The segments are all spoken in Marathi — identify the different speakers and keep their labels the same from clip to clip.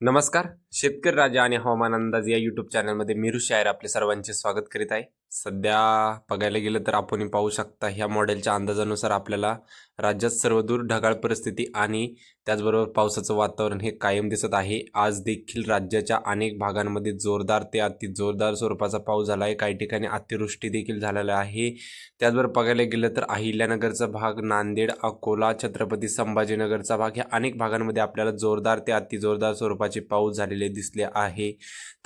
Speaker 1: नमस्कार. शेतकरी राजा आणि हवामान अंदाज या यूट्यूब चॅनलमध्ये मिरू शायर आपले सर्वांचे स्वागत करीत आहे. सध्या बघायला गेलं तर आपण पाहू शकता ह्या मॉडेलच्या अंदाजानुसार आपल्याला राज्यात सर्वदूर ढगाळ परिस्थिती आणि त्याचबरोबर पावसाचं वातावरण हे कायम दिसत आहे. आज देखील राज्याच्या अनेक भागांमध्ये जोरदार ते अति जोरदार स्वरूपाचा पाऊस झाला आहे काही ठिकाणी अतिवृष्टी देखील झालेला आहे. त्याचबरोबर बघायला गेलं तर अहिल्यानगरचा भाग नांदेड अकोला छत्रपती संभाजीनगरचा भाग ह्या अनेक भागांमध्ये आपल्याला जोरदार ते अति जोरदार स्वरूपाचे पाऊस झालेले दिसले आहे.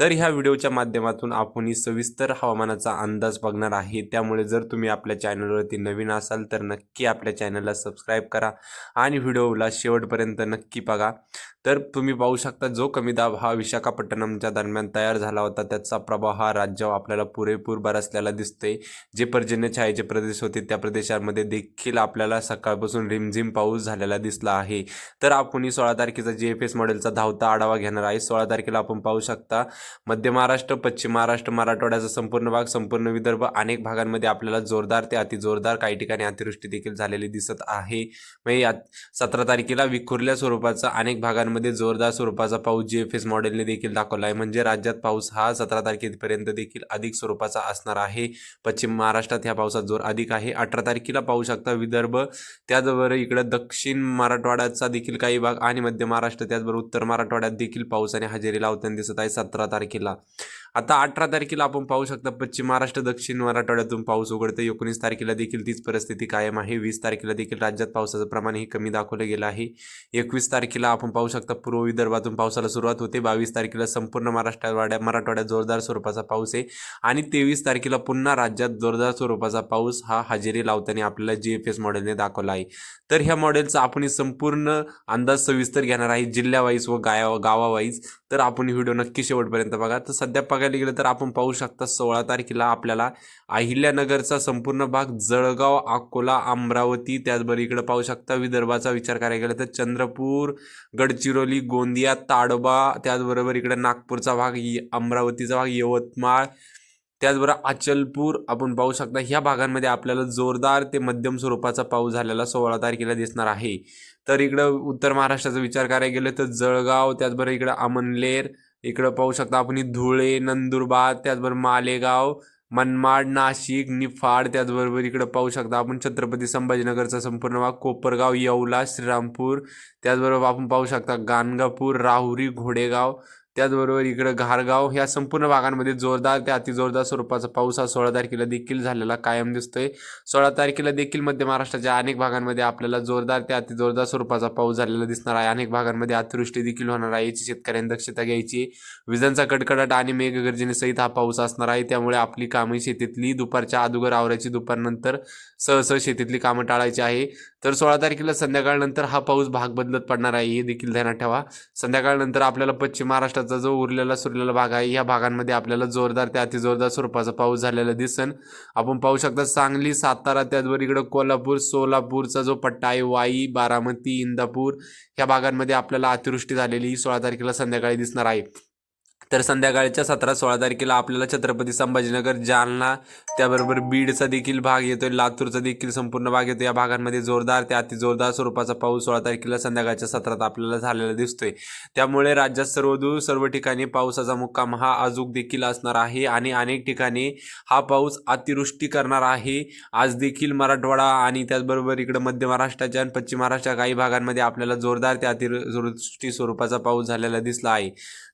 Speaker 1: तर ह्या व्हिडिओच्या माध्यमातून आपण ही सविस्तर हवामानाचा अंदाज बघणार आहे. त्यामुळे जर तुम्ही आपल्या चॅनलवरती नवीन असाल तर नक्की आपल्या चॅनलला सबस्क्राईब करा आणि व्हिडिओला शेवटपर्यंत नक्की बघा. तर तुम्ही पाहू शकता जो कमी दाब हा विशाखापट्टणमच्या दरम्यान तयार झाला होता त्याचा प्रभाव हा राज्यावर आपल्याला पुरेपूर बरसलेला दिसतोय. जे पर्जन्य छायेचे प्रदेश होते त्या प्रदेशामध्ये देखील आपल्याला सकाळपासून रिमझिम पाऊस झालेला दिसला आहे. तर आपण सोळा तारखेचा जी एफ एस मॉडेलचा धावता आढावा घेणार आहे. सोळा तारखेला आपण पाहू शकता मध्य महाराष्ट्र पश्चिम महाराष्ट्र मराठवाड्याचा संपूर्ण भाग संपूर्ण विदर्भ अनेक भागांमध्ये आपल्याला जोरदार ते अति जोरदार काही ठिकाणी अतिवृष्टी देखील झालेली दिसत आहे. म्हणजे सतरा तारखेला विखुरल्या स्वरूपाचा अनेक भागांमध्ये जोरदार स्वरूपाचा पाऊस जी एफ एस मॉडेलने देखील दाखवला आहे म्हणजे राज्यात पाऊस हा सतरा तारखेपर्यंत देखील अधिक स्वरूपाचा असणार आहे. पश्चिम महाराष्ट्रात ह्या पावसात जोर अधिक आहे. अठरा तारखेला पाहू शकता विदर्भ त्याचबरोबर इकडं दक्षिण मराठवाड्याचा देखील काही भाग आणि मध्य महाराष्ट्र त्याचबरोबर उत्तर मराठवाड्यात देखील पावसाने हजेरी लावताना दिसत आहे सतरा तारखेला. आता अठरा तारखेला आपण पाहू शकता पश्चिम महाराष्ट्र दक्षिण मराठवाड्यातून पाऊस उघडतो एकोणीस तारखेला देखील तीच परिस्थिती कायम आहे. वीस तारखेला देखील राज्यात पावसाचं प्रमाण हे कमी दाखवलं गेलं आहे. एकवीस तारखेला आपण पाहू शकता पूर्व विदर्भातून पावसाला सुरुवात होते. बावीस तारखेला संपूर्ण महाराष्ट्रावाड्या मराठवाड्यात जोरदार स्वरूपाचा पाऊस आहे. आणि तेवीस तारखेला पुन्हा राज्यात जोरदार स्वरूपाचा पाऊस हा हजेरी लावताना आपल्याला जी एफ एस मॉडेलने दाखवला आहे. तर ह्या मॉडेलचा आपण संपूर्ण अंदाज सविस्तर घेणार आहे. जिल्ह्यावाईज व गाया गावावाईज. तर आपण व्हिडिओ नक्की शेवटपर्यंत बघा. तर सध्या बघायला गेलं तर आपण पाहू शकता सोळा तारखेला आपल्याला अहिल्यानगरचा संपूर्ण भाग जळगाव अकोला अमरावती त्याचबरोबर इकडे पाहू शकता विदर्भाचा विचार करायला गेला तर चंद्रपूर गडचिरोली गोंदिया ताडोबा त्याचबरोबर इकडे नागपूरचा भाग अमरावतीचा भाग यवतमाळ त्याचबरोबर अचलपूर आपण पाहू शकता ह्या भागांमध्ये आपल्याला जोरदार ते मध्यम स्वरूपाचा पाऊस झालेला सोळा तारखेला दिसणार आहे. तर इकडं उत्तर महाराष्ट्राचा विचार करायला गेलं तर जळगाव त्याचबरोबर इकडं अमनलेर इकडं पाहू शकता आपण धुळे नंदुरबार त्याचबरोबर मालेगाव मनमाड नाशिक निफाड त्याचबरोबर इकडं पाहू शकता आपण छत्रपती संभाजीनगरचा संपूर्ण भाग कोपरगाव येवला श्रीरामपूर त्याचबरोबर आपण पाहू शकता गाणगापूर राहुरी घोडेगाव त्याचबरोबर इकडं घारगाव ह्या संपूर्ण भागांमध्ये जोरदार ते अतिजोरदार स्वरूपाचा पाऊस हा सोळा तारखेला देखील झालेला कायम दिसतोय. सोळा तारखेला देखील मध्य महाराष्ट्राच्या अनेक भागांमध्ये आपल्याला जोरदार ते अतिजोरदार स्वरूपाचा पाऊस झालेला दिसणार आहे. अनेक भागांमध्ये अतिवृष्टी देखील होणार आहे. याची शेतकऱ्यांनी दक्षता घ्यायची आहे. विजांचा कडकडाट आणि मेघगर्जनेसहित हा पाऊस असणार आहे. त्यामुळे आपली कामे शेतीतली दुपारच्या अगोदर आवरायची दुपारनंतर सहसह शेतीतली कामं टाळायची आहे. तर सोळा तारखेला संध्याकाळनंतर हा पाऊस भाग बदलत पडणार आहे हे देखील ध्यानात ठेवा. संध्याकाळनंतर आपल्याला पश्चिम महाराष्ट्राचा जो उरलेला सुरलेला भाग आहे या भागांमध्ये आपल्याला जोरदार ते अतिजोरदार स्वरूपाचा पाऊस झालेला दिसन. आपण पाहू शकता सांगली सातारा त्याचबरोबर इकडं कोल्हापूर सोलापूरचा जो पट्टा आहे वाई बारामती इंदापूर ह्या भागांमध्ये आपल्याला अतिवृष्टी झालेली ही सोळा तारखेला संध्याकाळी दिसणार आहे. तर संध्याकाळच्या सतरा सोळा तारखेला आपल्याला छत्रपती संभाजीनगर जालना त्याबरोबर बीडचा देखील भाग येतोय. लातूरचा देखील संपूर्ण भाग येतो या भागांमध्ये जोरदार ते अति जोरदार स्वरूपाचा पाऊस सोळा तारखेला संध्याकाळच्या सत्रात आपल्याला झालेला दिसतोय. त्यामुळे राज्यात सर्वदूर सर्व ठिकाणी पावसाचा मुक्काम हा अजूक देखील असणार आहे आणि अनेक ठिकाणी हा पाऊस अतिवृष्टी करणार आहे. आज देखील मराठवाडा आणि त्याचबरोबर इकडं मध्य महाराष्ट्राच्या आणि पश्चिम महाराष्ट्राच्या काही भागांमध्ये आपल्याला जोरदार ते अतिवृष्टी स्वरूपाचा पाऊस झालेला दिसला आहे.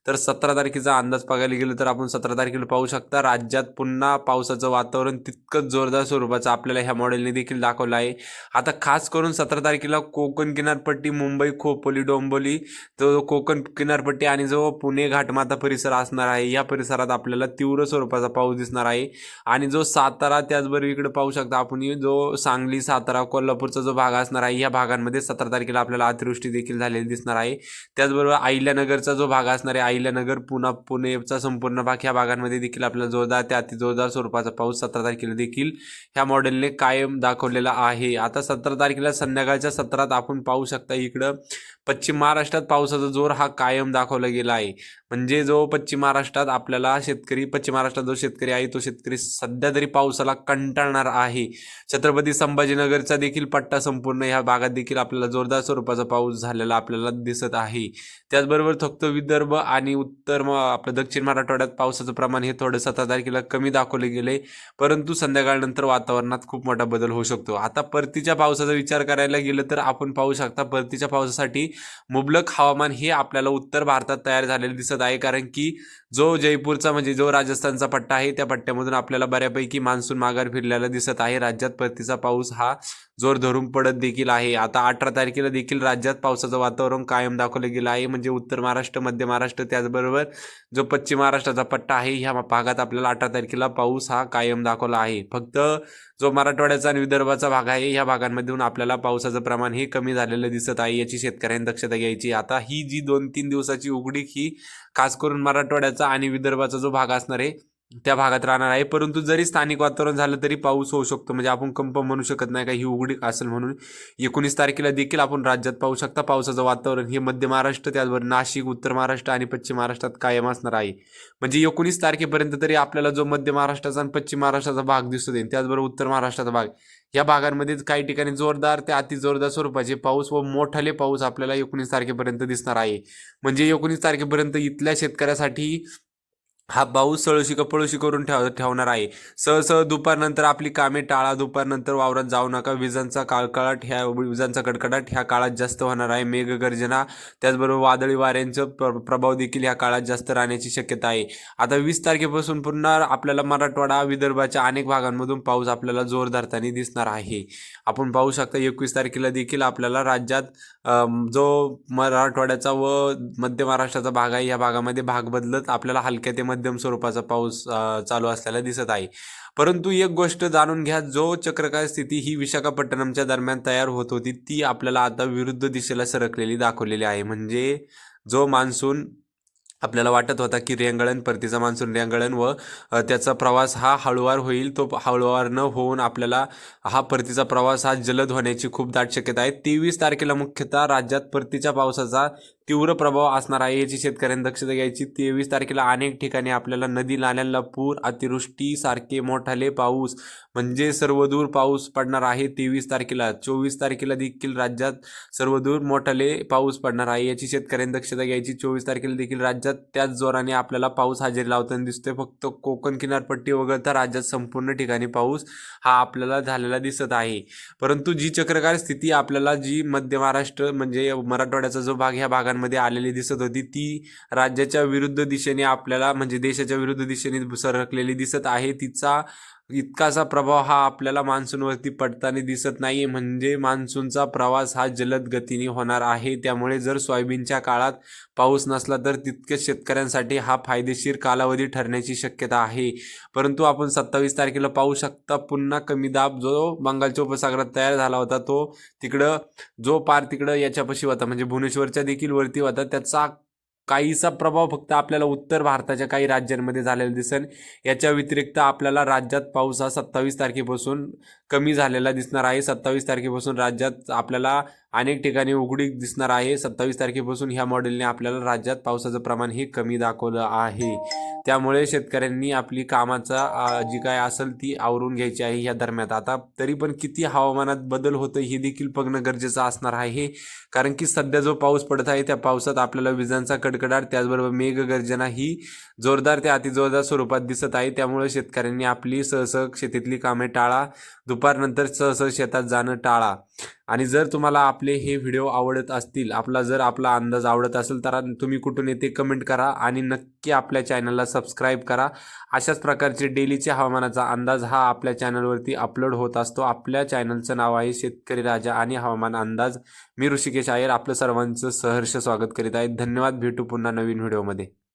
Speaker 1: तर सतरा तारखेचा अंदाज बघायला गेलं तर आपण सतरा तारखेला पाहू शकता. राज्यात पुन्हा पावसाचं वातावरण तितकंच जोरदार स्वरूपाचं आपल्याला ह्या मॉडेलने देखील दाखवलं आहे. आता खास करून सतरा तारखेला कोकण किनारपट्टी मुंबई खोपोली डोंबोली तो कोकण किनारपट्टी आणि जो पुणे घाटमाता परिसर असणार आहे या परिसरात आपल्याला तीव्र स्वरूपाचा पाऊस दिसणार आहे. आणि जो सातारा त्याचबरोबर इकडे पाहू शकता आपण जो सांगली सातारा कोल्हापूरचा जो भाग असणार आहे या भागांमध्ये सतरा तारखेला आपल्याला अतिवृष्टी देखील झालेली दिसणार आहे. त्याचबरोबर अहिल्यानगरचा जो भाग असणार आहे अहिल्यानगर पुन्हा पुणेचा संपूर्ण भाग ह्या भागांमध्ये देखील आपल्याला जोरदार ते अतिजोरदार स्वरूपाचा पाऊस सतरा तारखेला देखील ह्या मॉडेलने कायम दाखवलेला आहे. आता सतरा तारखेला संध्याकाळच्या सत्रात आपण पाहू शकता इकडं पश्चिम महाराष्ट्रात पावसाचा जोर हा कायम दाखवला गेला आहे. म्हणजे जो पश्चिम महाराष्ट्रात आपल्याला शेतकरी पश्चिम महाराष्ट्रात जो शेतकरी आहे तो शेतकरी सध्या तरी पावसाला कंटाळणार आहे. छत्रपती संभाजीनगरचा देखील पट्टा संपूर्ण ह्या भागात देखील आपल्याला जोरदार स्वरूपाचा पाऊस झालेला आपल्याला दिसत आहे. त्याचबरोबर फक्त विदर्भ आणि उत्तर आपलं दक्षिण मराठवाड्यात पावसाचं प्रमाण हे थोडं सतरा तारखेला कमी दाखवले गेले. परंतु संध्याकाळनंतर वातावरणात खूप मोठा बदल होऊ शकतो. आता परतीच्या पावसाचा विचार करायला गेलं तर आपण पाहू शकता परतीच्या पावसासाठी मुबलक हवामान हे आपल्याला उत्तर भारतात तयार झालेलं दिसत आहे. कारण की जो जयपूरचा म्हणजे जो राजस्थानचा पट्टा आहे त्या पट्ट्यामधून आपल्याला बऱ्यापैकी मान्सून माघार फिरलेला दिसत आहे. राज्यात परतीचा पाऊस हा जोर धरून पडत देखील आहे. आता अठरा तारखेला देखील राज्यात पावसाचं वातावरण कायम दाखवलं गेलं आहे. म्हणजे उत्तर महाराष्ट्र मध्य महाराष्ट्र त्याचबरोबर जो पश्चिम महाराष्ट्राचा पट्टा आहे ह्या भागात आपल्याला अठरा तारखेला पाऊस हा कायम दाखवला आहे. फक्त जो मराठवाड्याचा आणि विदर्भाचा भाग आहे ह्या भागांमधून आपल्याला पावसाचं प्रमाण हे कमी झालेलं दिसत आहे याची शेतकऱ्यांनी दक्षता घ्यायची. आता ही जी दोन तीन दिवसाची उघडीक ही खास करून मराठवाड्याचा आणि विदर्भाचा जो भाग असणार आहे त्या भागात राहणार आहे. परंतु जरी स्थानिक वातावरण झालं तरी पाऊस होऊ शकतो. म्हणजे आपण कंप म्हणू शकत नाही का ही उघडीक असेल म्हणून. एकोणीस तारखेला देखील आपण राज्यात पाहू शकता पावसाचं वातावरण. हे मध्य महाराष्ट्र त्याचबरोबर नाशिक उत्तर महाराष्ट्र आणि पश्चिम महाराष्ट्रात कायम असणार आहे. म्हणजे एकोणीस तारखेपर्यंत तरी आपल्याला जो मध्य महाराष्ट्राचा आणि पश्चिम महाराष्ट्राचा भाग दिसतो देईल त्याचबरोबर उत्तर महाराष्ट्राचा भाग. या भागांमध्ये काही ठिकाणी जोरदार ते अति जोरदार स्वरूपाचे पाऊस व मोठाले पाऊस आपल्याला एकोणीस तारखेपर्यंत दिसणार आहे. म्हणजे एकोणीस तारखेपर्यंत इथल्या शेतकऱ्यासाठी हा पाऊस सळशी कपळशी करून ठेव ठेवणार आहे. सहसह दुपारनंतर आपली कामे टाळा दुपारनंतर वावरात जाऊ नका. विजांचा काळकाळाट ह्या विजांचा कडकडाट ह्या काळात जास्त होणार आहे. मेघगर्जना त्याचबरोबर वादळी वाऱ्यांचं प्र प्रभाव देखील ह्या काळात जास्त राहण्याची शक्यता आहे. आता वीस तारखेपासून पुन्हा आपल्याला मराठवाडा विदर्भाच्या अनेक भागांमधून पाऊस आपल्याला जोर धरताना दिसणार आहे. आपण पाहू शकता एकवीस तारखेला देखील आपल्याला राज्यात जो मराठवाड्याचा व मध्य महाराष्ट्राचा भाग आहे या भागामध्ये भाग बदलत आपल्याला हलक्या ते मध्यम स्वरूपाचा पाऊस चालू असलेला दिसत आहे. परंतु एक गोष्ट जाणून घ्या जो चक्रकार स्थिती ही विशाखापट्टणमच्या दरम्यान तयार होत होती ती आपल्याला आता विरुद्ध दिशेला सरकलेली दाखवलेली आहे. म्हणजे जो मान्सून आपल्याला वाटत होता की रेंगळण परतीचा मान्सून रेंगळण व त्याचा प्रवास हा हळूवार होईल तो हळूवार न होऊन आपल्याला हा परतीचा प्रवास हा जलद होण्याची खूप दाट शक्यता आहे. तेवीस तारखेला मुख्यतः राज्यात परतीच्या पावसाचा तीव्र प्रभाव असणार आहे. याची शेतकऱ्यांनी दक्षता घ्यायची. तेवीस तारखेला अनेक ठिकाणी आपल्याला नदी नाल्यांना पूर अतिवृष्टी सारखे मोठाले पाऊस म्हणजे सर्वदूर पाऊस पडणार आहे. तेवीस तारखेला चोवीस तारखेला देखील राज्यात सर्वदूर मोठाले पाऊस पडणार आहे. याची शेतकऱ्यांनी दक्षता घ्यायची. चोवीस तारखेला देखील राज्यात त्याच जोराने आपल्याला पाऊस हजेरी लावताना दिसतोय. फक्त कोकण किनारपट्टी वगळता राज्यात संपूर्ण ठिकाणी पाऊस हा आपल्याला झालेला दिसत आहे. परंतु जी चक्रकार स्थिती आपल्याला जी मध्य महाराष्ट्र म्हणजे मराठवाड्याचा जो भाग ह्या राज्यांमध्ये आलेली दिसत होती. ती राज्याच्या विरुद्ध दिशेने आपल्याला म्हणजे देशाच्या विरुद्ध दिशेने सरकलेली दिसत आहे. तिचा इतकासा प्रभाव हा आपल्याला मान्सूनवरती पडताना दिसत नाही म्हणजे मान्सूनचा प्रवास हा जलद गतीने होणार आहे. त्यामुळे जर सोयाबीनच्या काळात पाऊस नसला तर तितकेच शेतकऱ्यांसाठी हा फायदेशीर कालावधी ठरण्याची शक्यता आहे. परंतु आपण सत्तावीस तारखेला पाहू शकता पुन्हा कमी दाब जो बंगालच्या उपसागरात तयार झाला होता तो तिकडं जो पार तिकडं याच्यापाशी होता म्हणजे भुवनेश्वरच्या देखील वरती होता त्याचा काहीसा प्रभाव फक्त आपल्याला उत्तर भारताच्या काही राज्यांमध्ये झालेला दिसेल. याच्या व्यतिरिक्त आपल्याला राज्यात पाऊस हा सत्तावीस तारखेपासून कमी झालेला दिसणार आहे. सत्तावीस तारखेपासून राज्यात आपल्याला अनेक ठिकाणी उघडीक दिसणार आहे. सत्तावीस तारखेपासून ह्या मॉडेलने आपल्याला राज्यात पावसाचं प्रमाण हे कमी दाखवलं आहे. त्यामुळे शेतकऱ्यांनी आपली कामाचा जी काय असेल ती आवरून घ्यायची आहे ह्या दरम्यान. आता तरी पण किती हवामानात बदल होतं हे देखील बघणं गरजेचं असणार आहे. कारण की सध्या जो पाऊस पडत आहे त्या पावसात आपल्याला विजांचा कडकडाट त्याचबरोबर मेघगर्जना ही जोरदार ते अतिजोरदार स्वरूपात दिसत आहे. त्यामुळे शेतकऱ्यांनी आपली सहसह शेतीतली कामे टाळा. दुपारनंतर सहसह शेतात जाणं टाळा. आणि जर तुम्हाला आपले हे व्हिडिओ आवडत असतील आपला जर आपला अंदाज आवडत असेल तर तुम्ही कुठून येते कमेंट करा आणि नक्की आपल्या चॅनलला सबस्क्राईब करा. अशाच प्रकारचे डेलीचे हवामानाचा अंदाज हा आपल्या चॅनलवरती अपलोड होत असतो. आपल्या चॅनलचं नाव आहे शेतकरी राजा आणि हवामान अंदाज. मी ऋषिकेश आयर आपलं सर्वांचं सहर्ष स्वागत करीत आहे. धन्यवाद. भेटू पुन्हा नवीन व्हिडिओमध्ये.